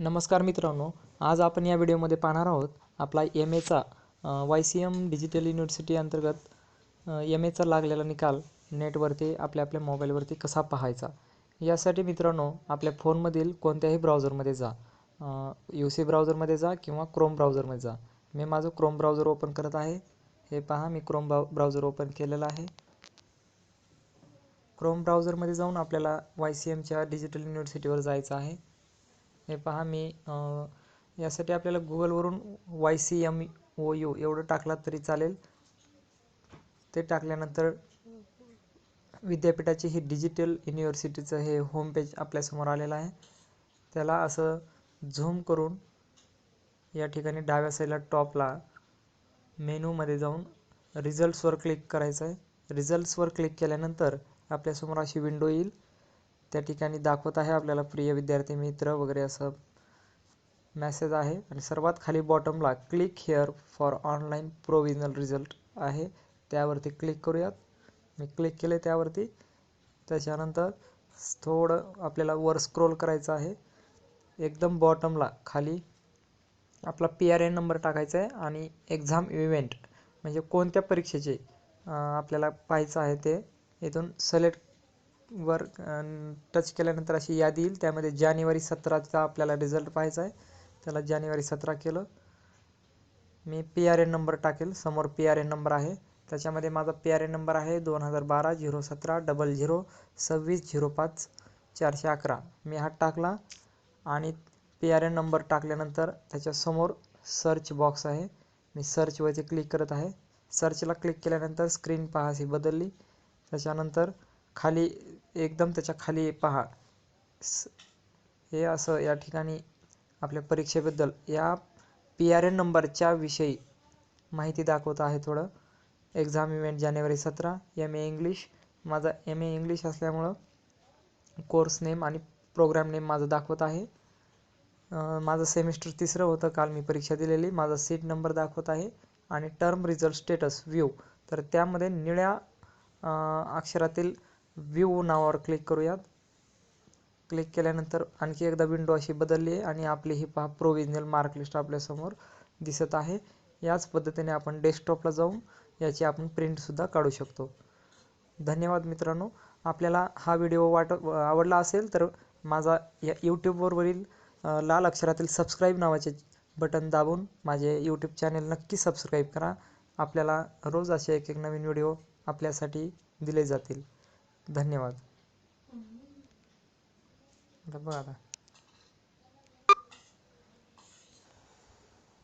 नमस्कार मित्रांनो आज आपण या व्हिडिओमध्ये पाहणार आहोत आपला एम एचा Y C M digital university अंतर्गत एम एचा लागलेला निकाल नेटवरती आपल्या आपल्या मोबाईलवरती कसा पाहायचा? यासाठी मित्रांनो आपल्या फोनमधील कोणत्याही ब्राउझरमध्ये जा. यू सी ब्राउझरमध्ये जा किंवा क्रोम ब्राउझरमध्ये जा. मी माझं क्रोम ब्राउझर ओपन करत आहे. हे पहा मी क्रोम ब्राउ ब्राउझर ओपन केलेलं आहे. क्रोम ब्राउझरमध्ये जाऊन आपल्याला वाय सी एमच्या डिजिटल युनिव्हर्सिटीवर जायचं आहे. हे पहा मी यासाठी आपल्याला गुगलवरून Y C M O U एवढं टाकलात तरी चालेल. ते टाकल्यानंतर विद्यापीठाची ही डिजिटल युनिव्हर्सिटीचं हे होम पेज आपल्यासमोर आलेलं आहे. त्याला असं झूम करून या ठिकाणी डाव्या साईडला टॉपला मेनूमध्ये जाऊन रिझल्ट्सवर क्लिक करायचं आहे. रिझल्ट्सवर क्लिक केल्यानंतर आपल्यासमोर अशी विंडो येईल. त्या ठिकाणी दाखवत आहे आपल्याला प्रिय विद्यार्थी मित्र वगैरे असं मॅसेज आहे. आणि सर्वात खाली बॉटमला click here for online provisional result आहे. त्यावरती क्लिक करूयात. मी क्लिक केले त्यावरती. त्याच्यानंतर थोडं आपल्याला वर स्क्रोल करायचं आहे. एकदम बॉटमला खाली आपला पी आर एन नंबर टाकायचा आहे आणि एक्झाम इव्हेंट म्हणजे कोणत्या परीक्षेचे आपल्याला पाहायचं आहे ते इथून सिलेक्ट वर टच केल्यानंतर अशी यादी येईल. त्यामध्ये जानेवारी सतराचा आपल्याला रिझल्ट पाहायचा आहे. त्याला जानेवारी सतरा केलं. मी पी आर एन नंबर टाकेल. समोर पी आर एन नंबर आहे. त्याच्यामध्ये माझा पी आर एन नंबर आहे दोन हजार बारा झिरो सतरा डबल झिरो सव्वीस झिरो पाच चारशे अकरा. मी हा टाकला आणि पी आर एन नंबर टाकल्यानंतर त्याच्यासमोर सर्च बॉक्स आहे. मी सर्चवरती क्लिक करत आहे. सर्चला क्लिक केल्यानंतर स्क्रीन पहा अशी बदलली. त्याच्यानंतर खाली एकदम त्याच्याखाली पहा. हे असं या ठिकाणी आपल्या परीक्षेबद्दल या पी आर एन नंबरच्या विषयी माहिती दाखवत आहे थोडं. एक्झाम इव्हेंट जानेवारी सतरा एम ए इंग्लिश माझा एम ए इंग्लिश असल्यामुळं कोर्स नेम आणि प्रोग्राम नेम माझं दाखवत आहे. माझं सेमिस्टर तिसरं होतं काल मी परीक्षा दिलेली. माझा सीट नंबर दाखवत आहे आणि टर्म रिझल्ट स्टेटस व्ह्यू तर त्यामध्ये निळ्या अक्षरातील व्ह्यू नावावर क्लिक करूयात. क्लिक केल्यानंतर आणखी एकदा विंडो अशी बदलली आहे आणि आपली ही पहा प्रोविजनल मार्कलिस्ट आपल्यासमोर दिसत आहे. याच पद्धतीने आपण डेस्कटॉपला जाऊन याची आपण प्रिंटसुद्धा काढू शकतो. धन्यवाद मित्रांनो. आपल्याला हा व्हिडिओ वाट आवडला असेल तर माझा या यूट्यूबवरील लाल अक्षरातील सबस्क्राईब नावाचे बटन दाबून माझे यूट्यूब चॅनल नक्की सबस्क्राईब करा. आपल्याला रोज असे एक एक नवीन व्हिडिओ आपल्यासाठी दिले जातील. धन्यवाद. आता बघा आता.